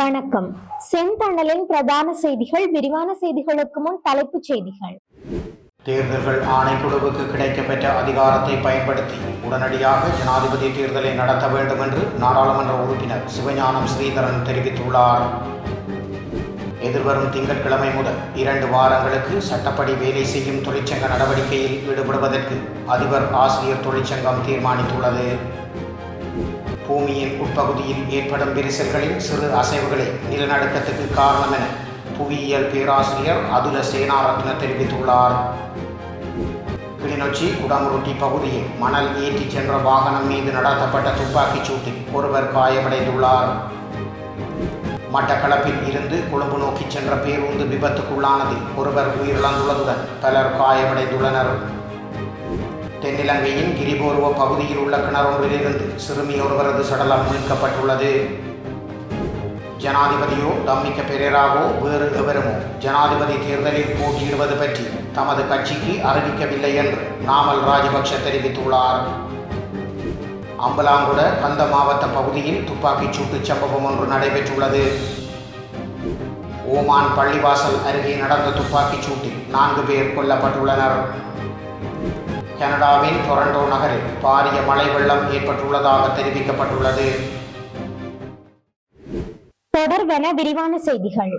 வணக்கம். செந்தணலின் பிரதான செய்திகள் விரிவான செய்திகளுக்கு முன் தலைப்புச் செய்திகள். தேர்தல்கள் ஆணைக்குழுவுக்கு கிடைக்கப்பெற்ற அதிகாரத்தை பயன்படுத்தி உடனடியாக ஜனாதிபதி தேர்தலை நடத்த வேண்டும் என்று நாடாளுமன்ற உறுப்பினர் சிவஞானம் ஸ்ரீதரன் தெரிவித்துள்ளார். எதிர்வரும் திங்கட்கிழமை முதல் இரண்டு வாரங்களுக்கு சட்டப்படி வேலை செய்யும் தொழிற்சங்க நடவடிக்கையில் ஈடுபடுவதற்கு அதிபர் ஆசிரியர் தொழிற்சங்கம் தீர்மானித்துள்ளது. பூமியின் உட்பகுதியில் ஏற்படும் விரிசல்களின் சிறு அசைவுகளே நிலநடுக்கத்துக்கு காரணம் என புவியியல் பேராசிரியர் அதுல சேனாரத்ன தெரிவித்துள்ளார். கிளிநொச்சி குடமுருட்டி பகுதியில் மணல் ஏற்றிச் சென்ற வாகனம் மீது நடத்தப்பட்ட துப்பாக்கிச் சூட்டில் ஒருவர் காயமடைந்துள்ளார். மட்டக்களப்பில் இருந்து கொழும்பு நோக்கி சென்ற பேருந்து விபத்துக்குள்ளானதில் ஒருவர் உயிரிழந்துள்ளதுடன் பலர் காயமடைந்துள்ளனர். தென்னிலங்கையின் கிரிபூர்வ பகுதியில் உள்ள கிணறொன்றிலிருந்து சிறுமி ஒருவரது சடலம் மீட்கப்பட்டுள்ளது. ஜனாதிபதியோ தம்மிக்க பெரேராவோ வேறு எவருமோ ஜனாதிபதி தேர்தலில் போட்டியிடுவது பற்றி தமது கட்சிக்கு அறிவிக்கவில்லை என்று நாமல் ராஜபக்ஷ தெரிவித்துள்ளார். அம்பலாங்குட கந்த மாவட்ட பகுதியில் துப்பாக்கிச் சூட்டுச் சம்பவம் ஒன்று நடைபெற்றுள்ளது. ஓமான் பள்ளிவாசல் அருகே நடந்த துப்பாக்கிச் சூட்டில் நான்கு பேர் கொல்லப்பட்டுள்ளனர். கனடாவின் டொரண்டோ நகரில் பாரிய மழை வெள்ளம் ஏற்பட்டுள்ளதாக தெரிவிக்கப்பட்டுள்ளது. தொடர்வென விரிவான செய்திகள்.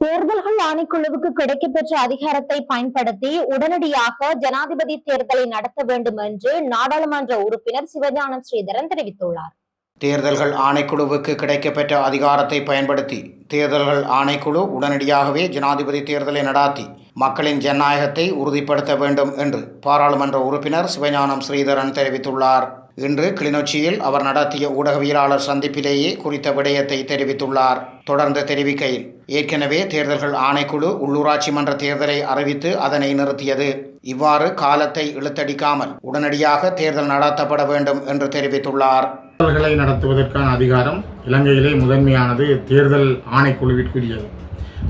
தேர்தல்கள் ஆணைக்குழுவுக்கு கிடைக்கப்பெற்ற அதிகாரத்தை பயன்படுத்தி உடனடியாக ஜனாதிபதி தேர்தலை நடத்த வேண்டும் என்று நாடாளுமன்ற உறுப்பினர் சிவஞானம் ஸ்ரீதரன் தெரிவித்துள்ளார். தேர்தல்கள் ஆணைக்குழுவுக்கு கிடைக்கப்பெற்ற அதிகாரத்தை பயன்படுத்தி தேர்தல்கள் ஆணைக்குழு உடனடியாகவே ஜனாதிபதி தேர்தலை நடாத்தி மக்களின் ஜனநாயகத்தை உறுதிப்படுத்த வேண்டும் என்று பாராளுமன்ற உறுப்பினர் சிவஞானம் ஸ்ரீதரன் தெரிவித்துள்ளார். இன்று கிளிநொச்சியில் அவர் நடத்திய ஊடகவியலாளர் சந்திப்பிலேயே குறித்த விடயத்தை தெரிவித்துள்ளார். தொடர்ந்து தெரிவிக்கையில் ஏற்கனவே தேர்தல்கள் ஆணைக்குழு உள்ளூராட்சி மன்ற தேர்தலை அறிவித்து அதனை நிறுத்தியது. இவ்வாறு காலத்தை இழுத்தடிக்காமல் உடனடியாக தேர்தல் நடத்தப்பட வேண்டும் என்று தெரிவித்துள்ளார். தேர்தல்களை நடத்துவதற்கான அதிகாரம் இலங்கையிலே முதன்மையானது தேர்தல் ஆணைக்குழுவிற்குரியது.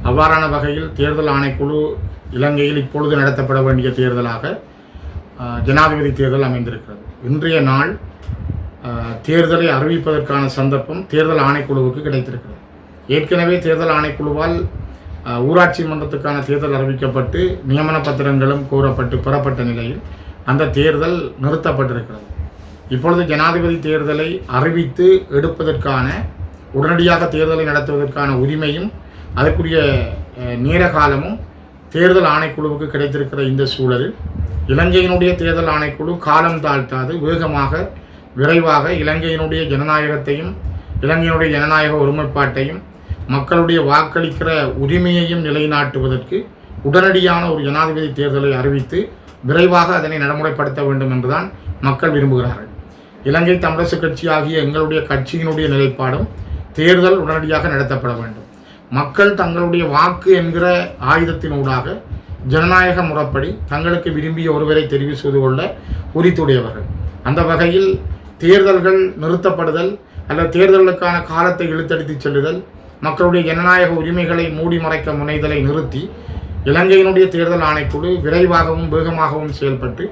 அவ்வாறான வகையில் தேர்தல் ஆணைக்குழு இலங்கையில் இப்பொழுது நடத்தப்பட வேண்டிய தேர்தலாக ஜனாதிபதி தேர்தல் அமைந்திருக்கிறது. இன்றைய நாள் தேர்தலை அறிவிப்பதற்கான சந்தர்ப்பம் தேர்தல் ஆணைக்குழுவுக்கு கிடைத்திருக்கிறது. ஏற்கனவே தேர்தல் ஆணைக்குழுவால் ஊராட்சி மன்றத்துக்கான தேர்தல் அறிவிக்கப்பட்டு நியமன பத்திரங்களும் கூறப்பட்டு பெறப்பட்ட நிலையில் அந்த தேர்தல் நிறுத்தப்பட்டிருக்கிறது. இப்பொழுது ஜனாதிபதி தேர்தலை அறிவித்து எடுப்பதற்கான உடனடியாக தேர்தலை நடத்துவதற்கான உரிமையும் அதற்குரிய அஹ், நேர காலமும் தேர்தல் ஆணைக்குழுவுக்கு கிடைத்திருக்கிற இந்த சூழலில் இலங்கையினுடைய தேர்தல் ஆணைக்குழு காலம் தாழ்த்தாது வேகமாக விரைவாக இலங்கையினுடைய ஜனநாயகத்தையும் இலங்கையினுடைய ஜனநாயக ஒருமைப்பாட்டையும் மக்களுடைய வாக்களிக்கிற உரிமையையும் நிலைநாட்டுவதற்கு உடனடியான ஒரு ஜனாதிபதி தேர்தலை அறிவித்து விரைவாக அதனை நடைமுறைப்படுத்த வேண்டும் என்றுதான் மக்கள் விரும்புகிறார்கள். இலங்கை தமிழரசு கட்சி ஆகிய எங்களுடைய கட்சியினுடைய நிலைப்பாடும் தேர்தல் உடனடியாக நடத்தப்பட வேண்டும். மக்கள் தங்களுடைய வாக்கு என்கிற ஆயுதத்தினூடாக ஜனநாயக முறைப்படி தங்களுக்கு விரும்பிய ஒருவரை தெரிவு செய்து கொள்ள உரித்துடையவர்கள். அந்த வகையில் தேர்தல்கள் நிறுத்தப்படுதல் அல்லது தேர்தலுக்கான காலத்தை இழுத்தடித்து செல்லுதல் மக்களுடைய ஜனநாயக உரிமைகளை மூடி மறைக்க முனைதலை நிறுத்தி இலங்கையினுடைய தேர்தல் ஆணைக்குழு விரைவாகவும் வேகமாகவும் செயல்பட்டு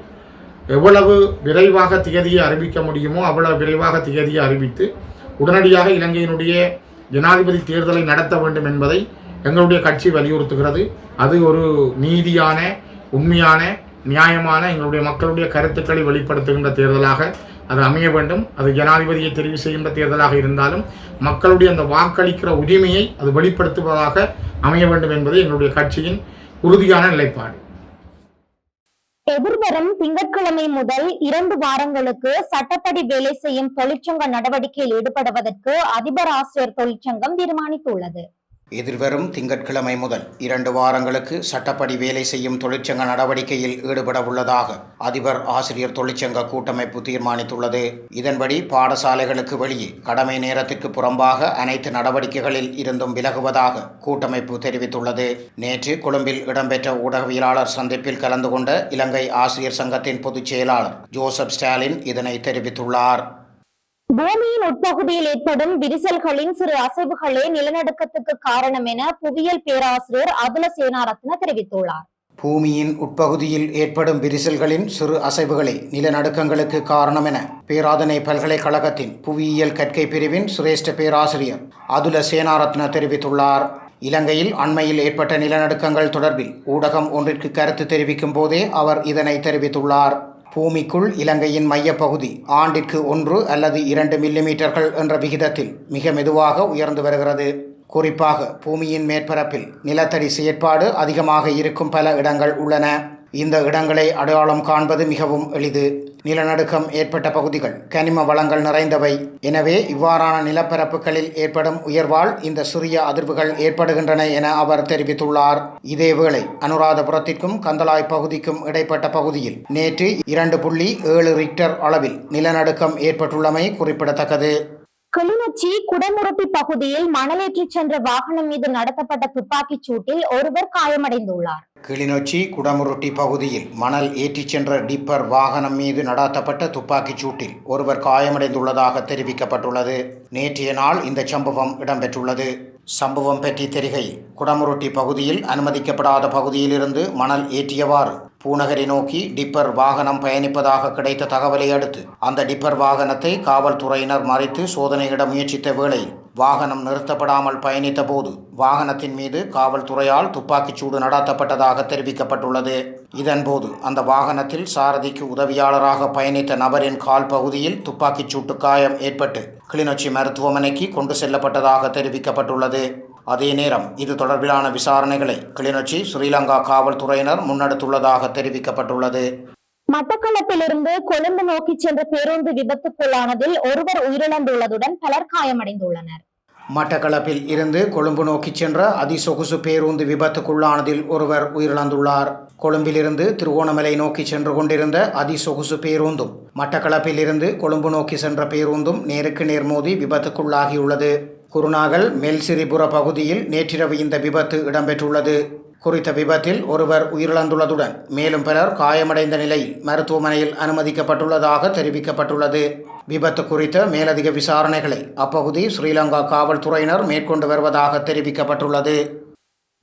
எவ்வளவு விரைவாக திகதியை அறிவிக்க முடியுமோ அவ்வளவு விரைவாக திகதியை அறிவித்து உடனடியாக இலங்கையினுடைய ஜனாதிபதி தேர்தலை நடத்த வேண்டும் என்பதை எங்களுடைய கட்சி வலியுறுத்துகிறது. அது ஒரு நீதியான உண்மையான நியாயமான எங்களுடைய மக்களுடைய கருத்துக்களை வெளிப்படுத்துகின்ற தேர்தலாக அது அமைய வேண்டும். அது ஜனாதிபதியை தெரிவு செய்கின்ற தேர்தலாக இருந்தாலும் மக்களுடைய அந்த வாக்களிக்கிற உரிமையை அது வெளிப்படுத்துவதாக அமைய வேண்டும் என்பது எங்களுடைய கட்சியின் உறுதியான நிலைப்பாடு. எதிர்வரும் திங்கட்கிழமை முதல் இரண்டு வாரங்களுக்கு சட்டப்படி வேலை செய்யும் தொழிற்சங்க நடவடிக்கையில் ஈடுபடுவதற்கு அதிபர் ஆசிரியர் தொழிற்சங்கம் தீர்மானித்துள்ளது. எதிர்வரும் திங்கட்கிழமை முதல் இரண்டு வாரங்களுக்கு சட்டப்படி வேலை செய்யும் தொழிற்சங்க நடவடிக்கையில் ஈடுபட உள்ளதாக அதிபர் ஆசிரியர் தொழிற்சங்க கூட்டமைப்பு தீர்மானித்துள்ளது. இதன்படி பாடசாலைகளுக்கு வெளியே கடமை நேரத்திற்கு புறம்பாக அனைத்து நடவடிக்கைகளில் இருந்தும் விலகுவதாக கூட்டமைப்பு தெரிவித்துள்ளது. நேற்று கொழும்பில் இடம்பெற்ற ஊடகவியலாளர் சந்திப்பில் கலந்து கொண்ட இலங்கை ஆசிரியர் சங்கத்தின் பொதுச் செயலாளர் ஜோசப் ஸ்டாலின் இதனை தெரிவித்துள்ளார். பூமியின் உட்பகுதியில் ஏற்படும் விரிசல்களின் சிறு அசைவுகளே நிலநடுக்கத்துக்கு காரணம் என புவியியல் பேராசிரியர் அதுல சேனாரத்ன தெரிவித்துள்ளார். பூமியின் உட்பகுதியில் ஏற்படும் விரிசல்களின் சிறு அசைவுகளே நிலநடுக்கங்களுக்கு காரணம் என பேராதனை பல்கலைக்கழகத்தின் புவியியல் கற்கை பிரிவின் சிரேஷ்ட பேராசிரியர் அதுல சேனாரத்ன தெரிவித்துள்ளார். இலங்கையில் அண்மையில் ஏற்பட்ட நிலநடுக்கங்கள் தொடர்பில் ஊடகம் ஒன்றிற்கு கருத்து தெரிவிக்கும் போதே அவர் இதனை தெரிவித்துள்ளார். பூமிக்குள் இலங்கையின் மையப்பகுதி ஆண்டிற்கு ஒன்று அல்லது இரண்டு மில்லிமீட்டர்கள் என்ற விகிதத்தில் மிக மெதுவாக உயர்ந்து வருகிறது. குறிப்பாக பூமியின் மேற்பரப்பில் நிலத்தடி செயற்பாடு அதிகமாக இருக்கும் பல இடங்கள் உள்ளன. இந்த இடங்களை அடையாளம் காண்பது மிகவும் எளிது. நிலநடுக்கம் ஏற்பட்ட பகுதிகள் கனிம வளங்கள் நிறைந்தவை. எனவே இவ்வாறான நிலப்பரப்புகளில் ஏற்படும் உயர்வால் இந்த சிறிய அதிர்வுகள் ஏற்படுகின்றன என அவர் தெரிவித்துள்ளார். இதேவேளை அனுராதபுரத்திற்கும் கந்தலாய் பகுதிக்கும் இடைப்பட்ட பகுதியில் நேற்று இரண்டு புள்ளி ஏழு ரிக்டர் அளவில் நிலநடுக்கம் ஏற்பட்டுள்ளமை குறிப்பிடத்தக்கது. கிளிநொச்சி குடமுருட்டி பகுதியில் மணலேற்றி சென்ற வாகனம் மீது நடத்தப்பட்ட துப்பாக்கிச் சூட்டில் ஒருவர் காயமடைந்துள்ளார். கிளிநொச்சி குடமுருட்டி பகுதியில் மணல் ஏற்றிச் சென்ற டிப்பர் வாகனம் மீது நடாத்தப்பட்ட துப்பாக்கிச் சூட்டில் ஒருவர் காயமடைந்துள்ளதாக தெரிவிக்கப்பட்டுள்ளது. நேற்றைய நாள் இந்த சம்பவம் இடம்பெற்றுள்ளது. சம்பவம் பற்றி தெரிகையில் குடமுருட்டி பகுதியில் அனுமதிக்கப்படாத பகுதியிலிருந்து மணல் ஏற்றியவாறு பூநகரை நோக்கி டிப்பர் வாகனம் பயணிப்பதாக கிடைத்த தகவலை அடுத்து அந்த டிப்பர் வாகனத்தை காவல்துறையினர் மறைத்து சோதனையிட முயற்சித்த வேளையில் வாகனம் நிறுத்தப்படாமல் பயணித்த போது வாகனத்தின் மீது காவல்துறையால் துப்பாக்கிச் சூடு நடாத்தப்பட்டதாக தெரிவிக்கப்பட்டுள்ளது. இதன்போது அந்த வாகனத்தில் சாரதிக்கு உதவியாளராக பயணித்த நபரின் கால் பகுதியில் துப்பாக்கிச் சூட்டு காயம் ஏற்பட்டு கிளிநொச்சி மருத்துவமனைக்கு கொண்டு செல்லப்பட்டதாக தெரிவிக்கப்பட்டுள்ளது. அதே நேரம் இது தொடர்பிலான விசாரணைகளை கிளிநொச்சி ஸ்ரீலங்கா காவல்துறையினர் முன்னெடுத்துள்ளதாக தெரிவிக்கப்பட்டுள்ளது. மட்டக்களப்பிலிருந்து கொழும்பு நோக்கி சென்ற பேருந்து விபத்துக்குள்ளானதில் ஒருவர் உயிரிழந்துள்ளதுடன் பலர் காயமடைந்துள்ளனர். மட்டக்களப்பில் இருந்து கொழும்பு நோக்கிச் சென்ற அதிசொகுசு பேருந்து விபத்துக்குள்ளானதில் ஒருவர் உயிரிழந்துள்ளார். கொழும்பிலிருந்து திருகோணமலை நோக்கி சென்று கொண்டிருந்த அதிசொகுசு பேருந்தும் மட்டக்களப்பிலிருந்து கொழும்பு நோக்கி சென்ற பேருந்தும் நேருக்கு நேர் மோதி விபத்துக்குள்ளாகியுள்ளது. குருநாகல் மெல்சிரிபுர பகுதியில் நேற்றிரவு இந்த விபத்து இடம்பெற்றுள்ளது. குறித்த விபத்தில் ஒருவர் உயிரிழந்துள்ளதுடன் மேலும் பலர் காயமடைந்த நிலையில் மருத்துவமனையில் அனுமதிக்கப்பட்டுள்ளதாக தெரிவிக்கப்பட்டுள்ளது. விபத்து குறித்த மேலதிக விசாரணைகளை அப்பகுதி ஸ்ரீலங்கா காவல்துறையினர் மேற்கொண்டு வருவதாக தெரிவிக்கப்பட்டுள்ளது.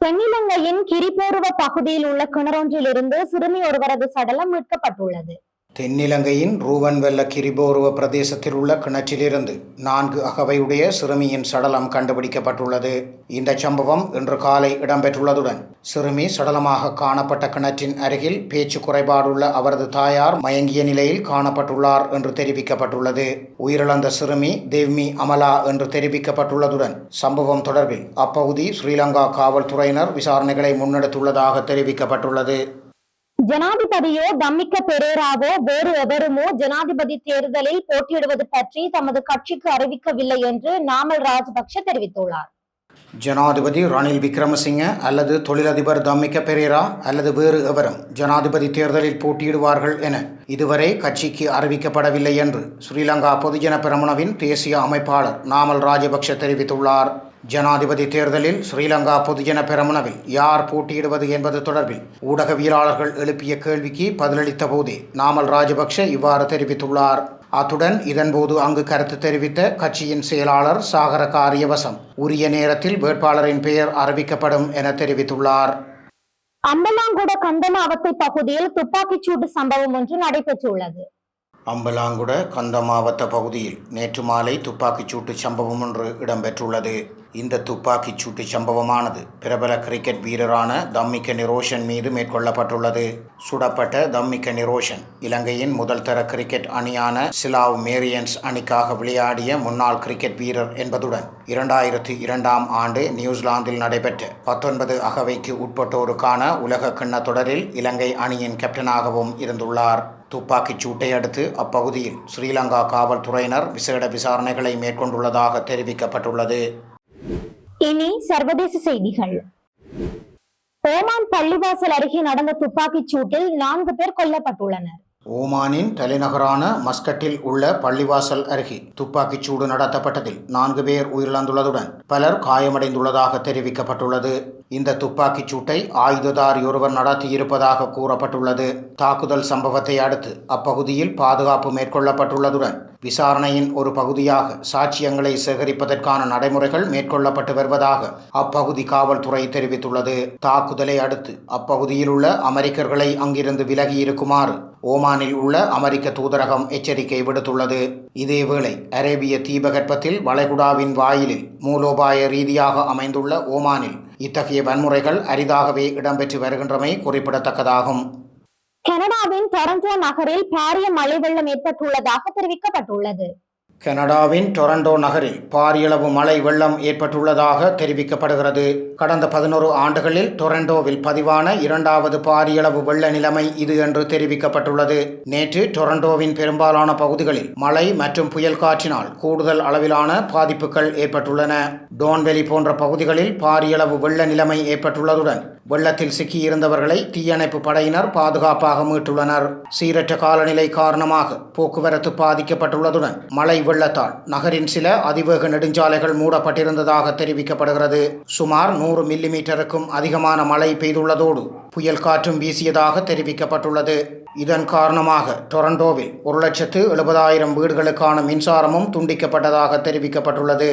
தென்னிலங்கையின் கிரிபோருவ பகுதியில் உள்ள கிணறொன்றிலிருந்து சிறுமி ஒருவரது சடலம் மீட்கப்பட்டுள்ளது. தென்னிலங்கையின் ரூவன்வெல்ல கிரிபோருவ பிரதேசத்தில் உள்ள கிணற்றிலிருந்து நான்கு அகவையுடைய சிறுமியின் சடலம் கண்டுபிடிக்கப்பட்டுள்ளது. இந்த சம்பவம் இன்று காலை இடம்பெற்றுள்ளதுடன் சிறுமி சடலமாக காணப்பட்ட கிணற்றின் அருகில் பேச்சு குறைபாடுள்ள அவரது தாயார் மயங்கிய நிலையில் காணப்பட்டுள்ளார் என்று தெரிவிக்கப்பட்டுள்ளது. உயிரிழந்த சிறுமி தேவ்மி அமலா என்று தெரிவிக்கப்பட்டுள்ளதுடன் சம்பவம் தொடர்பில் அப்பகுதி ஸ்ரீலங்கா காவல்துறையினர் விசாரணைகளை முன்னெடுத்துள்ளதாக தெரிவிக்கப்பட்டுள்ளது. ஜனாதிபதியோ தம்மிக்க பெரேராவோ வேறு எவருமோ ஜனாதிபதி தேர்தலில் போட்டியிடுவது பற்றி தமது கட்சிக்கு அறிவிக்கவில்லை என்று நாமல் ராஜபக்ஷ தெரிவித்துள்ளார். ஜனாதிபதி ரணில் விக்ரமசிங்க அல்லது தொழிலதிபர் தம்மிக்க பெரேரா அல்லது வேறு எவரும் ஜனாதிபதி தேர்தலில் போட்டியிடுவார்கள் என இதுவரை கட்சிக்கு அறிவிக்கப்படவில்லை என்று ஸ்ரீலங்கா பொதுஜன பெரமுனவின் தேசிய அமைப்பாளர் நாமல் ராஜபக்ஷ தெரிவித்துள்ளார். ஜனாதிபதி தேர்தலில் ஸ்ரீலங்கா பொதுஜன பெரமுனவில் யார் போட்டியிடுவது என்பது தொடர்பில் ஊடகவியலாளர்கள் எழுப்பிய கேள்விக்கு பதிலளித்த போதே நாமல் ராஜபக்ஷ இவ்வாறு தெரிவித்துள்ளார். அத்துடன் இதன்போது அங்கு கருத்து தெரிவித்த கட்சியின் செயலாளர் சாகர காரியவசம் உரிய நேரத்தில் வேட்பாளரின் பெயர் அறிவிக்கப்படும் என தெரிவித்துள்ளார். அம்பலாங்குட கந்தமாவத்தை பகுதியில் துப்பாக்கிச்சூடு சம்பவம் ஒன்று நடைபெற்றுள்ளது. அம்பலாங்குட கந்தமாவத்த பகுதியில் நேற்று மாலை துப்பாக்கிச் சூட்டு சம்பவம் ஒன்று இடம்பெற்றுள்ளது. இந்த துப்பாக்கிச் சூட்டு சம்பவமானது பிரபல கிரிக்கெட் வீரரான தம்மிக்க நிரோஷன் மீது மேற்கொள்ளப்பட்டுள்ளது. சுடப்பட்ட தம்மிக்க நிரோஷன் இலங்கையின் முதல் தர கிரிக்கெட் அணியான சிலாவ் மேரியன்ஸ் அணிக்காக விளையாடிய முன்னாள் கிரிக்கெட் வீரர் என்பதுடன் இரண்டாயிரத்தி இரண்டாம் ஆண்டு நியூசிலாந்தில் நடைபெற்ற பத்தொன்பது அகவைக்கு உட்பட்டோருக்கான உலக கிண்ண தொடரில் இலங்கை அணியின் கேப்டனாகவும் இருந்துள்ளார். துப்பாக்கிச் சூட்டை அடுத்து அப்பகுதியில் ஸ்ரீலங்கா காவல்துறையினர் விசேட விசாரணைகளை மேற்கொண்டுள்ளதாக தெரிவிக்கப்பட்டுள்ளது. இனி சர்வதேச செய்திகள். ஓமான் பள்ளிவாசல் அருகே நடந்த துப்பாக்கிச் சூட்டில் நான்கு பேர் கொல்லப்பட்டுள்ளனர். ஓமானின் தலைநகரான மஸ்கட்டில் உள்ள பள்ளிவாசல் அருகே துப்பாக்கிச் சூடு நடத்தப்பட்டதில் நான்கு பேர் உயிரிழந்துள்ளதுடன் பலர் காயமடைந்துள்ளதாக தெரிவிக்கப்பட்டுள்ளது. இந்த துப்பாக்கிச் சூட்டை ஆயுததாரி ஒருவர் நடத்தியிருப்பதாக கூறப்பட்டுள்ளது. தாக்குதல் சம்பவத்தை அடுத்து அப்பகுதியில் பாதுகாப்பு மேற்கொள்ளப்பட்டுள்ளதுடன் விசாரணையின் ஒரு பகுதியாக சாட்சியங்களை சேகரிப்பதற்கான நடைமுறைகள் மேற்கொள்ளப்பட்டு வருவதாக அப்பகுதி காவல்துறை தெரிவித்துள்ளது. தாக்குதலை அடுத்து அப்பகுதியில் உள்ள அமெரிக்கர்களை அங்கிருந்து விலகி இருக்குமாறு ஓமானில் உள்ள அமெரிக்க தூதரகம் எச்சரிக்கை விடுத்துள்ளது. இதேவேளை அரேபிய தீபகற்பத்தில் வளைகுடாவின் வாயிலில் மூலோபாய ரீதியாக அமைந்துள்ள ஓமானில் இத்தகைய வன்முறைகள் அரிதாகவே இடம்பெற்று வருகின்றமை குறிப்பிடத்தக்கதாகும். கனடாவின் டொரண்டோ நகரில் பாரிய மழை வெள்ளம் ஏற்பட்டுள்ளதாக தெரிவிக்கப்பட்டுள்ளது. கனடாவின் டொரண்டோ நகரில் பாரியளவு மழை வெள்ளம் ஏற்பட்டுள்ளதாக தெரிவிக்கப்படுகிறது. கடந்த பதினோரு ஆண்டுகளில் டொரண்டோவில் பதிவான இரண்டாவது பாரியளவு வெள்ள நிலைமை இது என்று தெரிவிக்கப்பட்டுள்ளது. நேற்று டொரண்டோவின் பெரும்பாலான பகுதிகளில் மழை மற்றும் புயல் காற்றினால் கூடுதல் அளவிலான பாதிப்புகள் ஏற்பட்டுள்ளன. டோன்வெலி போன்ற பகுதிகளில் பாரியளவு வெள்ள நிலைமை ஏற்பட்டுள்ளதுடன் வெள்ளத்தில் சிக்கியிருந்தவர்களை தீயணைப்பு படையினர் பாதுகாப்பாக மீட்டுள்ளனர். சீரற்ற காலநிலை காரணமாக போக்குவரத்து பாதிக்கப்பட்டுள்ளதுடன் மழை வெள்ளத்தால். நகரின் சில அதிவேக நெடுஞ்சாலைகள் மூடப்பட்டிருந்ததாக தெரிவிக்கப்படுகிறது. சுமார் நூறு மில்லிமீட்டருக்கும் அதிகமான மழை பெய்துள்ளதோடு புயல் காற்றும் வீசியதாக தெரிவிக்கப்பட்டுள்ளது. இதன் காரணமாக டொரண்டோவில் ஒரு லட்சத்து எழுபதாயிரம் வீடுகளுக்கான மின்சாரமும் துண்டிக்கப்பட்டதாக தெரிவிக்கப்பட்டுள்ளது.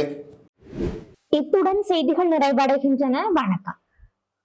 இத்துடன் செய்திகள் நிறைவடைகின்றன. வணக்கம்.